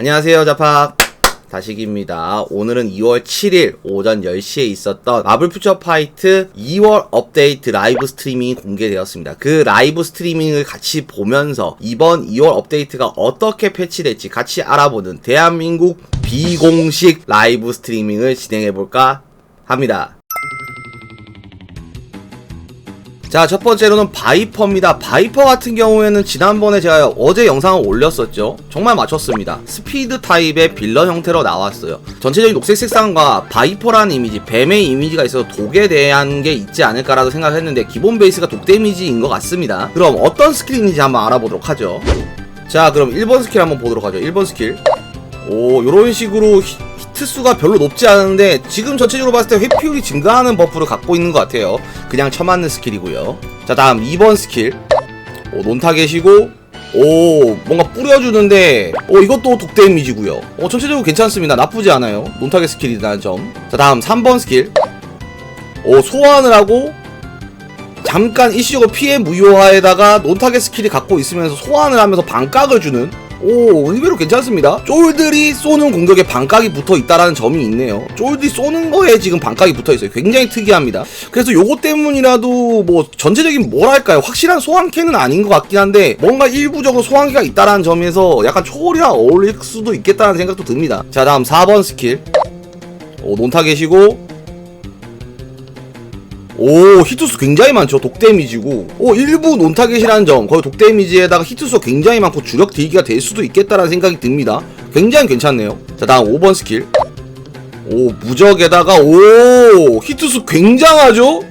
안녕하세요, 자팍. 다식입니다. 오늘은 2월 7일 오전 10시에 있었던 마블 퓨처 파이트 2월 업데이트 라이브 스트리밍이 공개되었습니다. 그 라이브 스트리밍을 같이 보면서 이번 2월 업데이트가 어떻게 패치될지 같이 알아보는 대한민국 비공식 라이브 스트리밍을 진행해볼까 합니다. 자, 첫 번째로는 바이퍼입니다. 바이퍼 같은 경우에는 지난번에 제가 어제 영상을 올렸었죠. 정말 맞췄습니다. 스피드 타입의 빌런 형태로 나왔어요. 전체적인 녹색 색상과 바이퍼라는 이미지, 뱀의 이미지가 있어서 독에 대한 게 있지 않을까라고 생각했는데 기본 베이스가 독 데미지인 것 같습니다. 그럼 어떤 스킬인지 한번 알아보도록 하죠. 자, 그럼 1번 스킬 한번 보도록 하죠. 1번 스킬. 오, 요런 식으로 히, 히트 수가 별로 높지 않은데 지금 전체적으로 봤을 때 회피율이 증가하는 버프를 갖고 있는 것 같아요. 그냥 쳐맞는 스킬이고요. 자, 다음 2번 스킬. 오, 논타겟이고 오, 뭔가 뿌려주는데 오, 이것도 독 데미지고요. 어, 전체적으로 괜찮습니다. 나쁘지 않아요. 논타겟 스킬이라는 점. 자, 다음 3번 스킬. 오, 소환을 하고 잠깐 이슈고 피해 무효화에다가 논타겟 스킬이 갖고 있으면서 소환을 하면서 반각을 주는 오 의외로 괜찮습니다. 쫄들이 쏘는 공격에 반각이 붙어 있다라는 점이 있네요. 쫄들이 쏘는 거에 지금 반각이 붙어 있어요. 굉장히 특이합니다. 그래서 요거 때문이라도 뭐 전체적인 뭐랄까요? 확실한 소환캐는 아닌 것 같긴 한데 뭔가 일부적으로 소환캐가 있다라는 점에서 약간 초월이랑 어울릴 수도 있겠다는 생각도 듭니다. 자 다음 4번 스킬. 오 논타겟이고 오 히트수 굉장히 많죠. 독 데미지고. 오 일부 논타겟이라는 점. 거의 독 데미지에다가 히트수가 굉장히 많고 주력 딜기가 될 수도 있겠다라는 생각이 듭니다. 굉장히 괜찮네요. 자 다음 5번 스킬. 오 무적에다가 오 히트수 굉장하죠?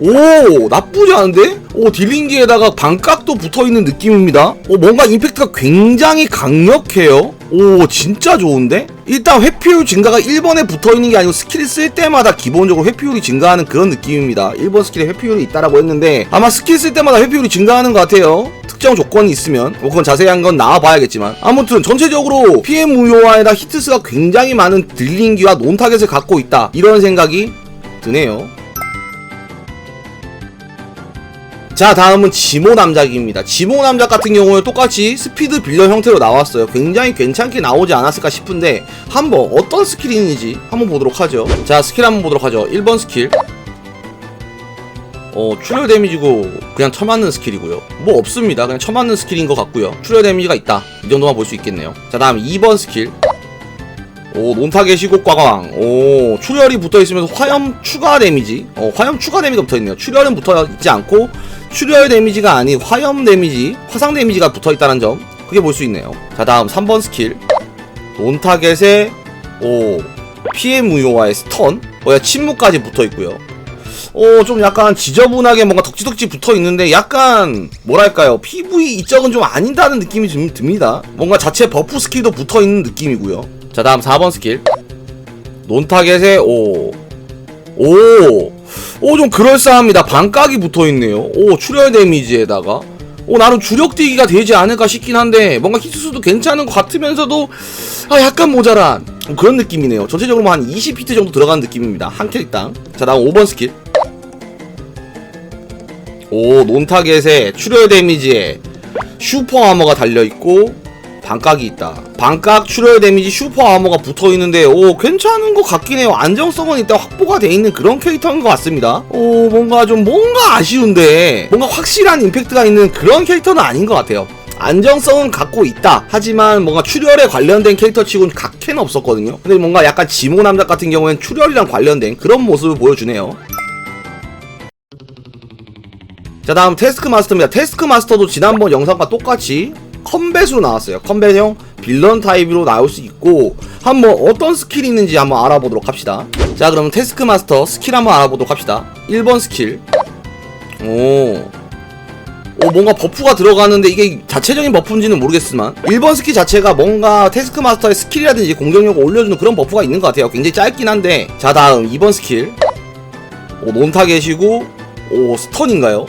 오 나쁘지 않은데? 오 딜링기에다가 반각도 붙어있는 느낌입니다. 오 뭔가 임팩트가 굉장히 강력해요 오 진짜 좋은데? 일단 회피율 증가가 1번에 붙어있는 게 아니고 스킬 쓸 때마다 기본적으로 회피율이 증가하는 그런 느낌입니다. 1번 스킬에 회피율이 있다라고 했는데 아마 스킬 쓸 때마다 회피율이 증가하는 것 같아요. 특정 조건이 있으면. 뭐 그건 자세한 건 나와봐야겠지만. 아무튼 전체적으로 PM 무효화에다 히트스가 굉장히 많은 딜링기와 논타겟을 갖고 있다. 이런 생각이 드네요 자 다음은 지모 남작입니다. 지모 남작 같은 경우에 똑같이 스피드 빌런 형태로 나왔어요. 굉장히 괜찮게 나오지 않았을까 싶은데 한번 어떤 스킬인지 한번 보도록 하죠. 자 스킬 한번 보도록 하죠. 1번 스킬. 어 출혈 데미지고 그냥 쳐맞는 스킬이고요. 뭐 없습니다. 그냥 쳐맞는 스킬인 것 같고요. 출혈 데미지가 있다. 이 정도만 볼 수 있겠네요. 자 다음 2번 스킬. 오 논타겟이고 꽝꽝 오 출혈이 붙어있으면서 화염 추가 데미지. 어 화염 추가 데미지가 붙어있네요. 출혈은 붙어있지 않고 출혈 데미지가 아닌 화염 데미지 화상 데미지가 붙어있다는 점 크게 볼 수 있네요 자 다음 3번 스킬 논타겟에 오 피해 무효화의 스턴 어, 침묵까지 붙어있고요 어, 좀 약간 지저분하게 뭔가 덕지덕지 붙어 있는데 약간 뭐랄까요 PV 이적은 좀 아닌다는 느낌이 좀 듭니다. 뭔가 자체 버프 스킬도 붙어 있는 느낌이고요. 자 다음 4번 스킬 논타겟에 오. 오. 오, 좀 그럴싸합니다. 반각이 붙어 있네요. 오, 출혈 데미지에다가. 오, 나름 주력 뛰기가 되지 않을까 싶긴 한데, 뭔가 히트수도 괜찮은 것 같으면서도, 아, 약간 모자란 그런 느낌이네요. 전체적으로 뭐 한 20히트 정도 들어가는 느낌입니다. 한 캐릭당. 자, 다음 5번 스킬. 오, 논타겟에 출혈 데미지에 슈퍼 아머가 달려있고, 반각이 있다. 반각 출혈 데미지 슈퍼 아머가 붙어 있는데 오 괜찮은 것 같긴 해요. 안정성은 일단 확보가 돼 있는 그런 캐릭터인 것 같습니다. 오 뭔가 좀 뭔가 아쉬운데 뭔가 확실한 임팩트가 있는 그런 캐릭터는 아닌 것 같아요. 안정성은 갖고 있다. 하지만 뭔가 출혈에 관련된 캐릭터 치고는 각캐는 없었거든요. 근데 뭔가 약간 지모 남작 같은 경우엔 출혈이랑 관련된 그런 모습을 보여주네요. 자 다음 테스크 마스터입니다. 테스크 마스터도 지난번 영상과 똑같이 컴뱃으로 나왔어요. 컴뱃형 빌런 타입으로 나올 수 있고 한번 어떤 스킬이 있는지 한번 알아보도록 합시다. 자 그럼 테스크 마스터 스킬 한번 알아보도록 합시다. 1번 스킬 오. 오 뭔가 버프가 들어가는데 이게 자체적인 버프인지는 모르겠지만 1번 스킬 자체가 뭔가 테스크 마스터의 스킬이라든지 공격력을 올려주는 그런 버프가 있는 것 같아요 굉장히 짧긴 한데 자 다음 2번 스킬 오 논타겟이고 오 스턴인가요?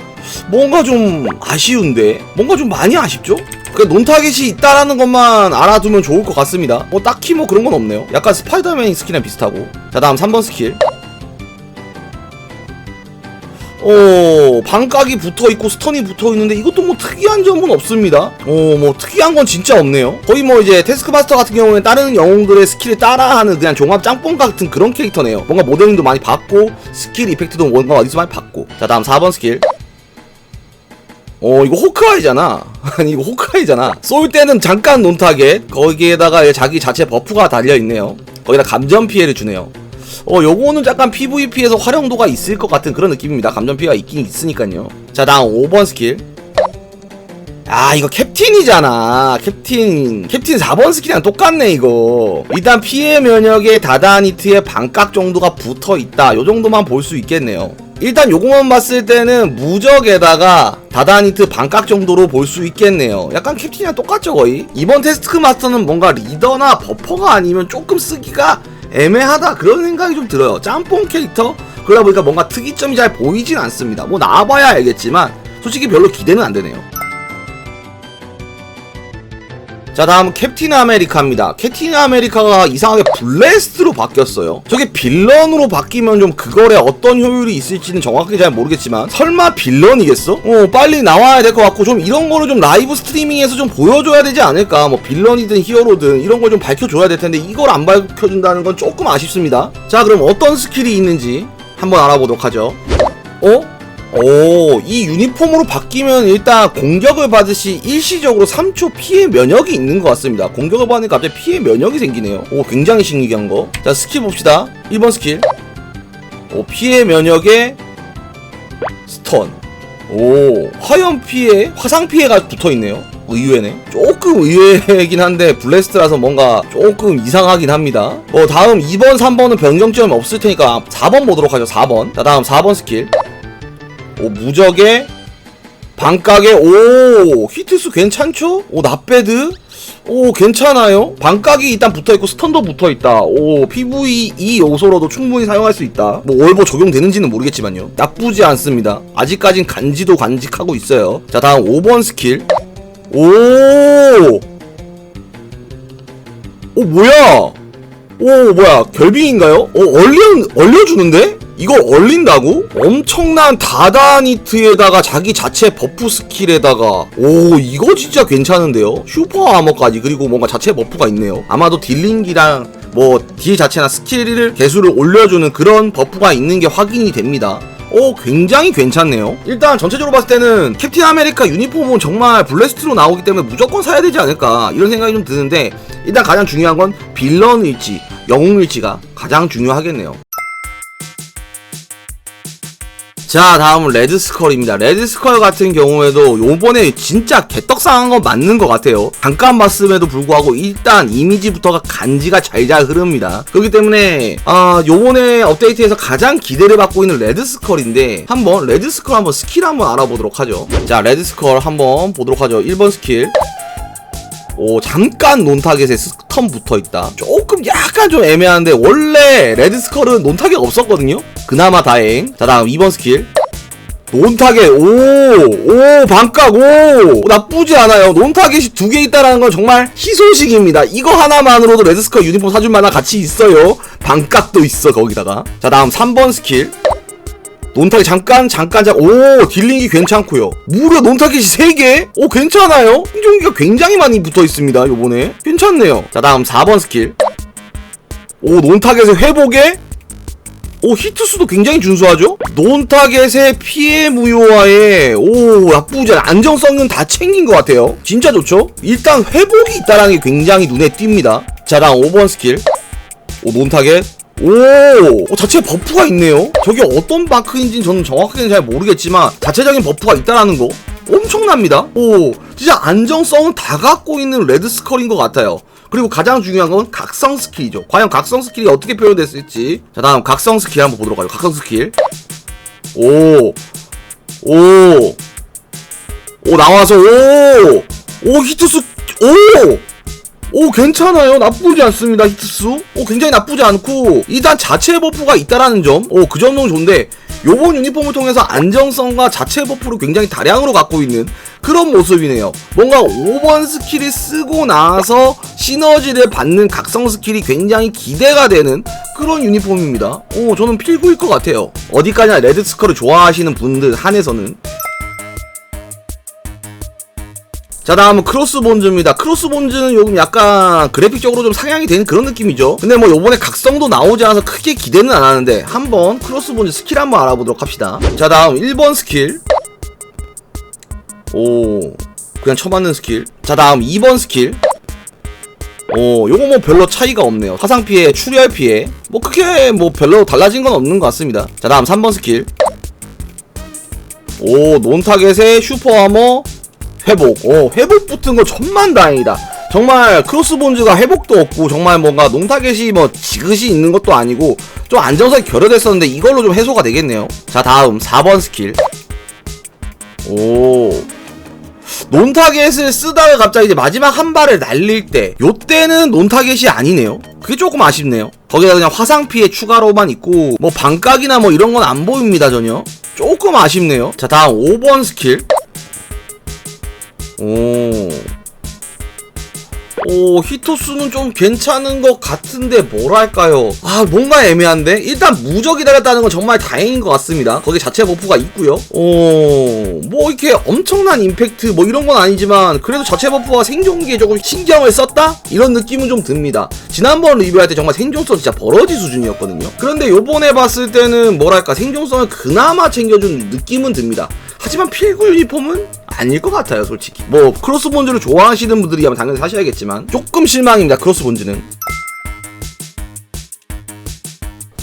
뭔가 좀 아쉬운데 뭔가 좀 많이 아쉽죠? 그 논타겟이 있다라는 것만 알아두면 좋을 것 같습니다 뭐 딱히 뭐 그런 건 없네요 약간 스파이더맨 스킬이랑 비슷하고 자 다음 3번 스킬 어, 반각이 붙어 있고 스턴이 붙어 있는데 이것도 뭐 특이한 점은 없습니다. 어, 뭐 특이한 건 진짜 없네요. 거의 뭐 이제 테스크마스터 같은 경우는 다른 영웅들의 스킬을 따라하는 그냥 종합 짱뽕 같은 그런 캐릭터네요. 뭔가 모델링도 많이 받고 스킬 이펙트도 뭔가 어디서 많이 받고. 자, 다음 4번 스킬. 어 이거 호크아이잖아. 아니 이거 호크아이잖아. 쏠 때는 잠깐 논타겟 거기에다가 자기 자체 버프가 달려있네요. 거기다 감전 피해를 주네요. 어 요거는 약간 PVP에서 활용도가 있을 것 같은 그런 느낌입니다. 감전 피해가 있긴 있으니까요. 자 다음 5번 스킬. 아 이거 캡틴이잖아. 캡틴 캡틴 4번 스킬이랑 똑같네 이거. 일단 피해 면역에 다다니트의 반각 정도가 붙어있다. 요 정도만 볼 수 있겠네요 일단 요거만 봤을 때는 무적에다가 다다니트 반각 정도로 볼 수 있겠네요. 약간 캡틴이랑 똑같죠 거의? 이번 테스트 마스터는 뭔가 리더나 버퍼가 아니면 조금 쓰기가 애매하다 그런 생각이 좀 들어요. 짬뽕 캐릭터? 그러다 보니까 뭔가 특이점이 잘 보이진 않습니다. 뭐 나와봐야 알겠지만 솔직히 별로 기대는 안 되네요 자 다음은 캡틴 아메리카입니다. 캡틴 아메리카가 이상하게 블레스트로 바뀌었어요. 저게 빌런으로 바뀌면 좀 그거에 어떤 효율이 있을지는 정확하게 잘 모르겠지만 설마 빌런이겠어? 어 빨리 나와야 될 것 같고 좀 이런 거를 좀 라이브 스트리밍에서 좀 보여줘야 되지 않을까? 뭐 빌런이든 히어로든 이런 걸 좀 밝혀줘야 될 텐데 이걸 안 밝혀준다는 건 조금 아쉽습니다. 자 그럼 어떤 스킬이 있는지 한번 알아보도록 하죠. 어? 오, 이 유니폼으로 바뀌면 일단 공격을 받으시 일시적으로 3초 피해 면역이 있는 것 같습니다. 공격을 받으니까 갑자기 피해 면역이 생기네요. 오, 굉장히 신기한 거. 자, 스킬 봅시다. 1번 스킬. 오, 피해 면역에 스턴. 오, 화염 피해, 화상 피해가 붙어 있네요. 의외네. 조금 의외이긴 한데 블래스트라서 뭔가 조금 이상하긴 합니다. 어, 다음 2번, 3번은 변경점이 없을 테니까 4번 보도록 하죠. 4번. 자, 다음 4번 스킬. 오 무적에 반각에 오 히트수 괜찮죠? 오 낫배드? 오 괜찮아요. 반각이 일단 붙어있고 스턴도 붙어있다. 오 PV 이 요소로도 충분히 사용할 수 있다. 뭐 월보 적용되는지는 모르겠지만요. 나쁘지 않습니다. 아직까진 간지도 간직하고 있어요. 자 다음 5번 스킬. 오! 오 뭐야? 오 뭐야? 결빙인가요? 어 얼려 얼려주는데? 이거 얼린다고? 엄청난 다다니트에다가 자기 자체 버프 스킬에다가. 오 이거 진짜 괜찮은데요? 슈퍼 아머까지. 그리고 뭔가 자체 버프가 있네요. 아마도 딜링기랑 뭐 딜 자체나 스킬을 개수를 올려주는 그런 버프가 있는 게 확인이 됩니다. 오 굉장히 괜찮네요. 일단 전체적으로 봤을 때는 캡틴 아메리카 유니폼은 정말 블래스트로 나오기 때문에 무조건 사야 되지 않을까 이런 생각이 좀 드는데 일단 가장 중요한 건 빌런일지 영웅일지가 가장 중요하겠네요 자 다음은 레드스컬입니다. 레드스컬 같은 경우에도 요번에 진짜 개떡상한 건 맞는 것 같아요. 잠깐 봤음에도 불구하고 일단 이미지부터가 간지가 잘잘 흐릅니다. 그렇기 때문에 아 요번에 업데이트에서 가장 기대를 받고 있는 레드스컬인데 한번 레드스컬 한번 스킬 한번 알아보도록 하죠. 자 레드스컬 한번 보도록 하죠. 1번 스킬 오 잠깐 논타겟에 스턴 붙어있다. 조금 약간 좀 애매한데 원래 레드스컬은 논타겟 없었거든요? 그나마 다행. 자 다음 2번 스킬. 논타겟 오오 반각 오. 나쁘지 않아요. 논타겟이 두 개 있다라는 건 정말 희소식입니다. 이거 하나만으로도 레드스컬 유니폼 사줄 만한 가치 있어요. 반각도 있어 거기다가. 자 다음 3번 스킬 논타겟 잠깐 잠깐 잠깐 오 딜링이 괜찮고요. 무려 논타겟이 3개? 오 괜찮아요? 생존기가 굉장히 많이 붙어 있습니다 요번에. 괜찮네요. 자 다음 4번 스킬. 오 논타겟의 회복에? 오 히트수도 굉장히 준수하죠? 논타겟의 피해 무효화에 오 나쁘지 않아 안정성은 다 챙긴 것 같아요. 진짜 좋죠? 일단 회복이 있다는 게 굉장히 눈에 띕니다. 자 다음 5번 스킬. 오 논타겟 오, 어, 자체 버프가 있네요. 저게 어떤 마크인지는 저는 정확하게는 잘 모르겠지만 자체적인 버프가 있다라는 거 엄청납니다. 오, 진짜 안정성은 다 갖고 있는 레드 스컬인 것 같아요. 그리고 가장 중요한 건 각성 스킬이죠. 과연 각성 스킬이 어떻게 표현됐을지. 자, 다음 각성 스킬 한번 보도록 하죠. 각성 스킬. 오, 오, 오 나와서 오, 오 히트수, 오. 오 괜찮아요 나쁘지 않습니다 히트수 오 굉장히 나쁘지 않고 일단 자체 버프가 있다라는 점오그 정도는 좋은데 요번 유니폼을 통해서 안정성과 자체 버프를 굉장히 다량으로 갖고 있는 그런 모습이네요 뭔가 5번 스킬을 쓰고 나서 시너지를 받는 각성 스킬이 굉장히 기대가 되는 그런 유니폼입니다. 오, 저는 필구일 것 같아요. 어디까지나 레드스커를 좋아하시는 분들 한해서는. 자 다음은 크로스본즈입니다. 크로스본즈는 요즘 약간 그래픽적으로 좀 상향이 되는 그런 느낌이죠. 근데 뭐 요번에 각성도 나오지 않아서 크게 기대는 안 하는데 한번 크로스본즈 스킬 한번 알아보도록 합시다. 자 다음 1번 스킬. 오 그냥 쳐맞는 스킬. 자 다음 2번 스킬. 오 요거 뭐 별로 차이가 없네요. 화상 피해 출혈 피해. 뭐 크게 뭐 별로 달라진 건 없는 것 같습니다. 자 다음 3번 스킬. 오 논타겟의 슈퍼 하머 회복. 어, 회복 붙은 거 천만 다행이다. 정말 크로스본즈가 회복도 없고 정말 뭔가 농타겟이 뭐 지그시 있는 것도 아니고 좀 안정성이 결여됐었는데 이걸로 좀 해소가 되겠네요. 자 다음 4번 스킬. 오. 논타겟을 쓰다가 갑자기 이제 마지막 한 발을 날릴 때 요때는 논타겟이 아니네요. 그게 조금 아쉽네요. 거기다 그냥 화상 피해 추가로만 있고 뭐 반각이나 뭐 이런 건 안 보입니다 전혀. 조금 아쉽네요. 자 다음 5번 스킬. 오. 오, 히토스는 좀 괜찮은 것 같은데 뭐랄까요. 아, 뭔가 애매한데? 일단 무적 기다렸다는 건 정말 다행인 것 같습니다. 거기 자체 버프가 있고요. 오, 뭐 이렇게 엄청난 임팩트 뭐 이런 건 아니지만 그래도 자체 버프와 생존기에 조금 신경을 썼다? 이런 느낌은 좀 듭니다. 지난번 리뷰할 때 정말 생존성 진짜 버러지 수준이었거든요. 그런데 요번에 봤을 때는 뭐랄까 생존성을 그나마 챙겨준 느낌은 듭니다. 하지만 필구 유니폼은 아닐 것 같아요, 솔직히. 뭐 크로스 본즈를 좋아하시는 분들이라면 당연히 사셔야겠지만 조금 실망입니다, 크로스 본즈는.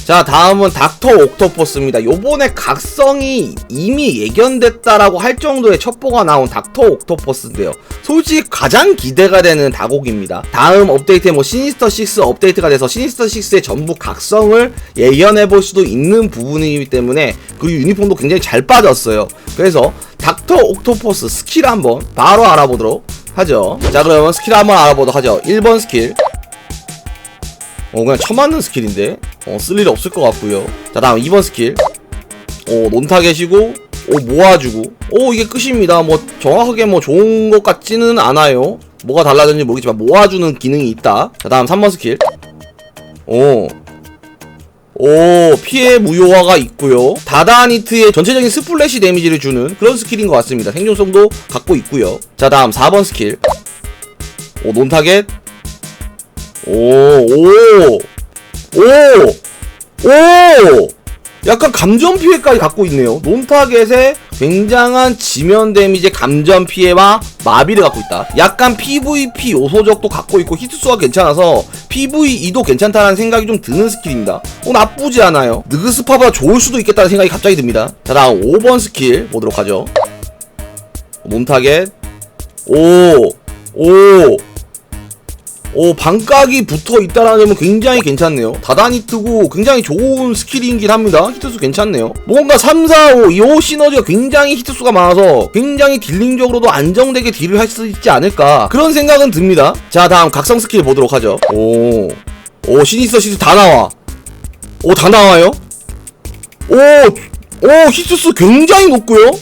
자 다음은 닥터 옥토퍼스입니다. 요번에 각성이 이미 예견됐다라고 할 정도의 첩보가 나온 닥터 옥토퍼스인데요. 솔직히 가장 기대가 되는 다곡입니다. 다음 업데이트에 뭐 시니스터 6 업데이트가 돼서 시니스터 6의 전부 각성을 예견해 볼 수도 있는 부분이기 때문에 그 유니폼도 굉장히 잘 빠졌어요. 그래서 닥터 옥토퍼스 스킬 한번 바로 알아보도록 하죠. 자 그러면 스킬 한번 알아보도록 하죠. 1번 스킬. 어 그냥 쳐맞는 스킬인데 어 쓸 일 없을 것 같고요 자 다음 2번 스킬 어 논타겟이고 오 모아주고 오 이게 끝입니다 뭐 정확하게 뭐 좋은 것 같지는 않아요 뭐가 달라졌는지 모르겠지만 모아주는 기능이 있다 자 다음 3번 스킬 오 오, 피해 무효화가 있고요. 다다니트의 전체적인 스플래시 데미지를 주는 그런 스킬인 것 같습니다. 생존성도 갖고 있고요. 자, 다음 4번 스킬. 오, 논타겟. 오, 오, 오, 오! 약간 감전 피해까지 갖고 있네요. 논타겟에 굉장한 지면 데미지 감전 피해와 마비를 갖고 있다. 약간 PVP 요소적도 갖고 있고 히트수가 괜찮아서 PVE도 괜찮다는 생각이 좀 드는 스킬입니다. 어, 나쁘지 않아요. 느그스파보다 좋을 수도 있겠다는 생각이 갑자기 듭니다. 자, 다음 5번 스킬 보도록 하죠. 논타겟. 오, 오, 오 반각이 붙어 있다라는 점은 굉장히 괜찮네요. 다다니트고 굉장히 좋은 스킬이긴 합니다. 히트수 괜찮네요. 뭔가 3, 4, 5, 이 시너지가 굉장히 히트수가 많아서 굉장히 딜링적으로도 안정되게 딜을 할 수 있지 않을까 그런 생각은 듭니다. 자 다음 각성 스킬 보도록 하죠. 오, 오 시니스터 시스 다 나와. 오 다 나와요? 오, 오 히트수 굉장히 높고요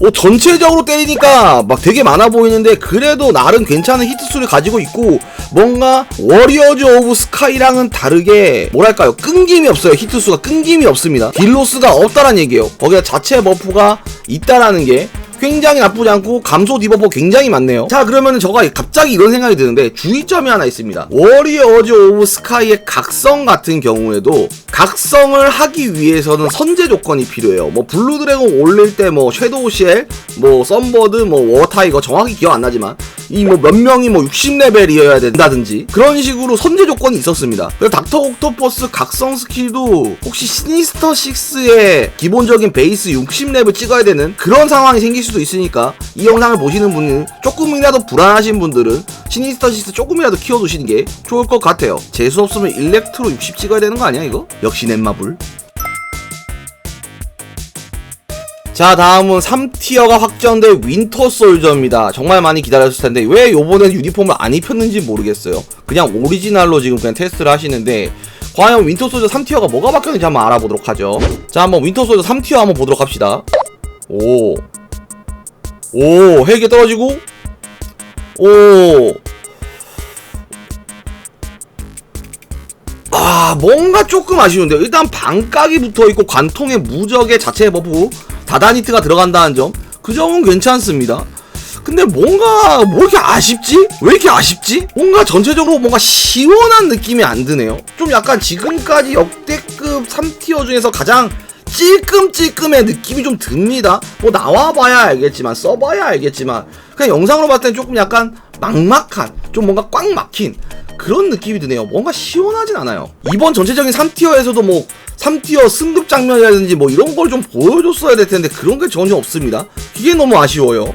어, 전체적으로 때리니까 막 되게 많아 보이는데 그래도 나름 괜찮은 히트수를 가지고 있고 뭔가 워리어즈 오브 스카이랑은 다르게 뭐랄까요? 끈김이 없어요. 히트수가 끈김이 없습니다. 딜로스가 없다란 얘기예요. 거기다 자체 버프가 있다라는 게 굉장히 나쁘지 않고 감소 디버프 굉장히 많네요. 자 그러면 은 저가 갑자기 이런 생각이 드는데 주의점이 하나 있습니다. 워리어즈 오브 스카이의 각성 같은 경우에도 각성을 하기 위해서는 선제 조건이 필요해요. 뭐 블루 드래곤 올릴 때 뭐 섀도우 쉘 뭐 썬버드 뭐 워타이거 정확히 기억 안 나지만 이 뭐 몇 명이 뭐 60레벨이어야 된다든지 그런 식으로 선제 조건이 있었습니다. 그래서 닥터 옥토퍼스 각성 스킬도 혹시 시니스터 6의 기본적인 베이스 60레벨 찍어야 되는 그런 상황이 생길 수도 있으니까 이 영상을 보시는 분은 조금이라도 불안하신 분들은 시니스터 6 조금이라도 키워두시는 게 좋을 것 같아요. 재수 없으면 일렉트로 60 찍어야 되는 거 아니야 이거? 역시 넷마블 자 다음은 3티어가 확정된 윈터 솔저입니다. 정말 많이 기다렸을 텐데 왜 요번엔 유니폼을 안 입혔는지 모르겠어요. 그냥 오리지널로 지금 그냥 테스트를 하시는데 과연 윈터 솔저 3티어가 뭐가 바뀌었는지 한번 알아보도록 하죠. 자 한번 윈터 솔저 3티어 한번 보도록 합시다. 오. 오, 헬기 떨어지고, 오, 아, 아 뭔가 조금 아쉬운데요. 일단 반각이 붙어있고 관통에 무적의 자체 버프 다다니트가 들어간다는 점 그 점은 괜찮습니다 근데 뭔가 뭐 이렇게 아쉽지? 왜 이렇게 아쉽지? 뭔가 전체적으로 뭔가 시원한 느낌이 안 드네요 좀 약간 지금까지 역대급 3티어 중에서 가장 찔끔찔끔의 느낌이 좀 듭니다 뭐 나와봐야 알겠지만 써봐야 알겠지만 그냥 영상으로 봤을 땐 조금 약간 막막한 좀 뭔가 꽉 막힌 그런 느낌이 드네요. 뭔가 시원하진 않아요. 이번 전체적인 3티어에서도 뭐 3티어 승급 장면이라든지 뭐 이런 걸 좀 보여줬어야 될 텐데 그런 게 전혀 없습니다. 이게 너무 아쉬워요.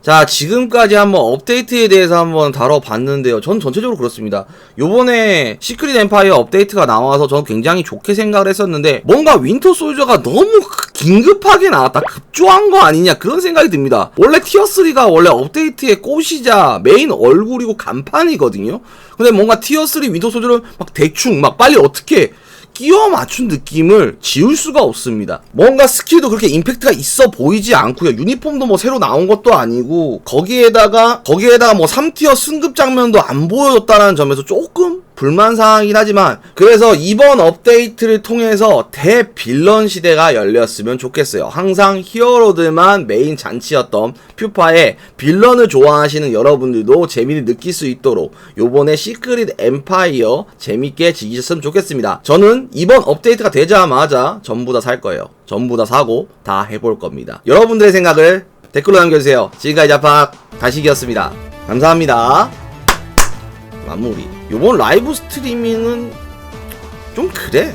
자, 지금까지 한번 업데이트에 대해서 한번 다뤄봤는데요. 전 전체적으로 그렇습니다. 요번에 시크릿 엠파이어 업데이트가 나와서 저는 굉장히 좋게 생각을 했었는데, 뭔가 윈터 솔저가 너무 긴급하게 나왔다. 급조한 거 아니냐. 그런 생각이 듭니다. 원래 티어3가 원래 업데이트의 꽃이자 메인 얼굴이고 간판이거든요. 근데 뭔가 티어3 윈터 솔저를 막 대충, 막 빨리 어떻게 끼워 맞춘 느낌을 지울 수가 없습니다. 뭔가 스킬도 그렇게 임팩트가 있어 보이지 않고요. 유니폼도 뭐 새로 나온 것도 아니고 거기에다가 거기에다가 뭐 3티어 승급 장면도 안 보여줬다는 점에서 조금 불만 사항이긴 하지만 그래서 이번 업데이트를 통해서 대빌런 시대가 열렸으면 좋겠어요. 항상 히어로들만 메인 잔치였던 퓨파에 빌런을 좋아하시는 여러분들도 재미를 느낄 수 있도록 요번에 시크릿 엠파이어 재밌게 즐기셨으면 좋겠습니다. 저는 이번 업데이트가 되자마자 전부 다 살 거예요. 전부 다 사고 다 해볼 겁니다. 여러분들의 생각을 댓글로 남겨주세요. 지금까지 자팍 다시기였습니다. 감사합니다. 마무리. 요번 라이브 스트리밍은 좀 그래.